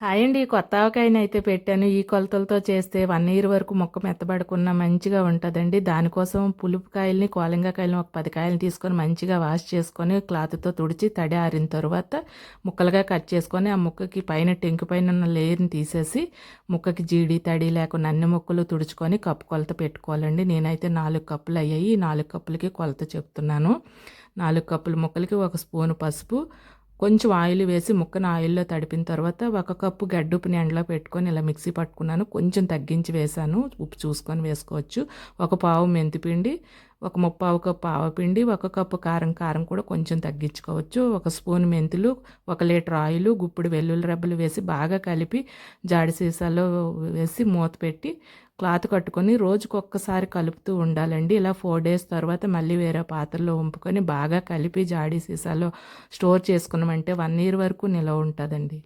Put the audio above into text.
Hi అండి కొత్త ఆవకాయని అయితే పెట్టాను. ఈ కొలతలతో చేస్తే వన్ ఇయర్ వరకు మొక్క మెత్తబడకుండా మంచిగా ఉంటుందండి. దానికోసం పులుపు కాయల్ని కోలంగా ఒక పది కాయలు తీసుకొని మంచిగా వాష్ చేసుకొని క్లాత్తో తుడిచి తడి ఆరిన తర్వాత ముక్కలుగా కట్ చేసుకొని ఆ ముక్కకి పైన టెంకు పైన ఉన్న లేయర్ని తీసేసి ముక్కకి జీడి తడి లేకుండా అన్ని ముక్కలు తుడుచుకొని కప్పు కొలత పెట్టుకోవాలండి. నేనైతే నాలుగు కప్పులు అయ్యాయి. ఈ నాలుగు కప్పులకి కొలత చెప్తున్నాను. నాలుగు కప్పుల ముక్కలకి ఒక స్పూన్ పసుపు కొంచెం ఆయిల్ వేసి ముక్కను ఆయిల్లో తడిపిన తర్వాత ఒక కప్పు గడ్డుపుని ఎండలో పెట్టుకొని ఇలా మిక్సీ పట్టుకున్నాను. కొంచెం తగ్గించి వేసాను ఉప్పు చూసుకొని వేసుకోవచ్చు. ఒక పావు మెంతిపిండి ఒక ముప్పావు కప్పు ఆవపిండి ఒక కప్పు కారం కారం కూడా కొంచెం తగ్గించుకోవచ్చు. ఒక స్పూన్ మెంతులు ఒక లీటర్ ఆయిల్ గుప్పుడు వెల్లుల్లి రెబ్బలు వేసి బాగా కలిపి జాడి సీసాలో వేసి మూత పెట్టి క్లాత్ కట్టుకొని రోజుకు ఒక్కసారి కలుపుతూ ఉండాలండి. ఇలా ఫోర్ డేస్ తర్వాత మళ్ళీ వేరే పాత్రలో వంపుకొని బాగా కలిపి జాడీ సీసాలో స్టోర్ చేసుకున్నామంటే వన్ ఇయర్ వరకు నిలవ ఉంటుందండి.